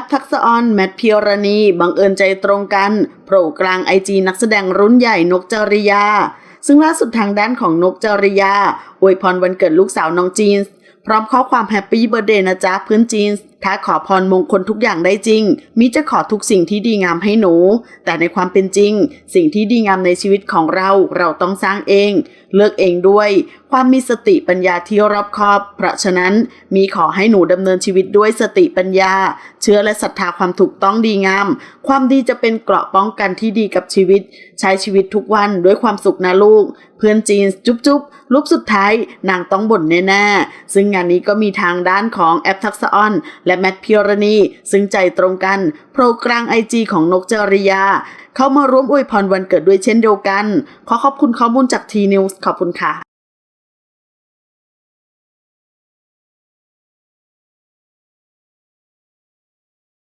ปทักษออนแมทพิรณี บังเอิญใจตรงกันโผล่กลางไอจีนักแสดงรุ่นใหญ่นกจริยา ซึ่งล่าสุดทางด้านของนกจริยาอวยพรวันเกิดลูกสาวน้องจีน พร้อมข้อความแฮปปี้เบอร์เดย์นะจ๊ะเพื่อนจีนถ้าขอพรมงคลทุกอย่างได้จริง มิจะขอทุกสิ่งที่ดีงามให้หนู แต่ในความเป็นจริง สิ่งที่ดีงามในชีวิตของเราเราต้องสร้างเอง เลือกเองด้วย ความมีสติปัญญาที่รอบคอบ เพราะฉะนั้นมีขอให้หนูดำเนินชีวิตด้วยสติปัญญา เชื่อและศรัทธาความถูกต้องดีงาม ความดีจะเป็นเกราะป้องกันที่ดีกับชีวิต ใช้ชีวิตทุกวันด้วยความสุขนะลูก เพื่อนจีนจุ๊บจุ๊บรูปสุดท้ายนางต้องบ่นแน่ๆซึ่งงานนี้ก็มีทางด้านของแอปทักษะออนและแมทพิรณีซึ่งใจตรงกันโปรกลางไอจีของนกจริยา เข้ามาร่วมอวยพรวันเกิดด้วยเช่นเดียวกัน ขอขอบคุณข้อมูลจากทีนิวส์ขอบคุณค่ะ